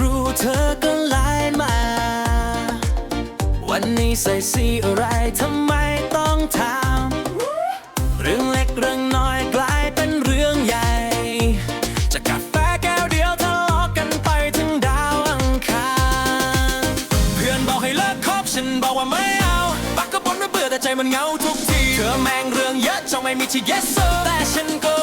รูเธอก็ไลน์มา วันนี้ใส่สีอะไรทำไมต้องถามเรื่องเล็กเรื่องน้อยกลายเป็นเรื่องใหญ่ จากกาแฟแก้วเดียวทะเลาะกันไปถึงดาวอังคารเพื่อนบอกให้เลิกคบฉันบอกว่าไม่เอาปักก็บ่นว่าเบื่อแต่ใจมันเงาทุกทีเธอแม่งเรื่องเยอะจ้งไม่มีที่ yes sir แต่ฉันก็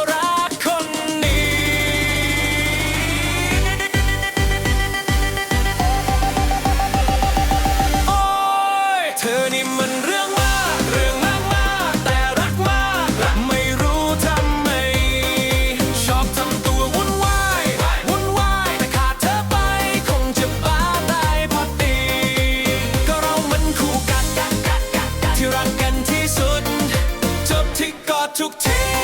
took 10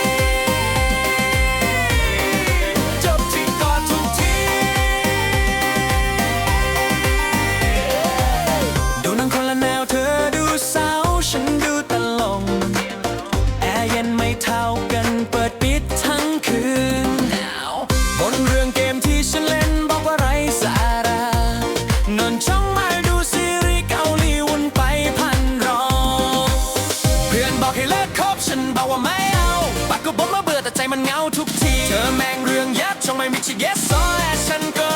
ก็บ่นมาเบื่อแต่ใจมันเงาทุกที เธอแม่งเรื่องยับช่องไม่มีชิ yes ซอและฉันก็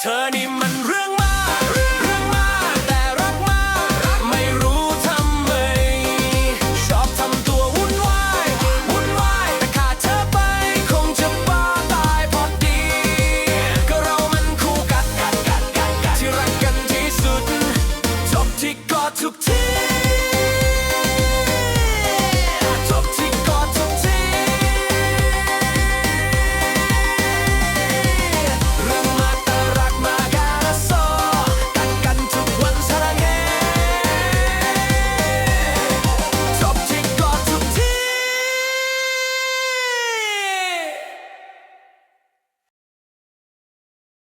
เธอนี่มันเรื่องมากเรื่องมากแต่รักมากไม่รู้ทำไม ชอบทำตัววุ่นวายวุ่นวายแต่ขาดเธอไปคงจะบ้าตายพอดี ก็เรามันคู่กัดกันกันกันกันที่รักกันที่สุดจบที่กอดทุกที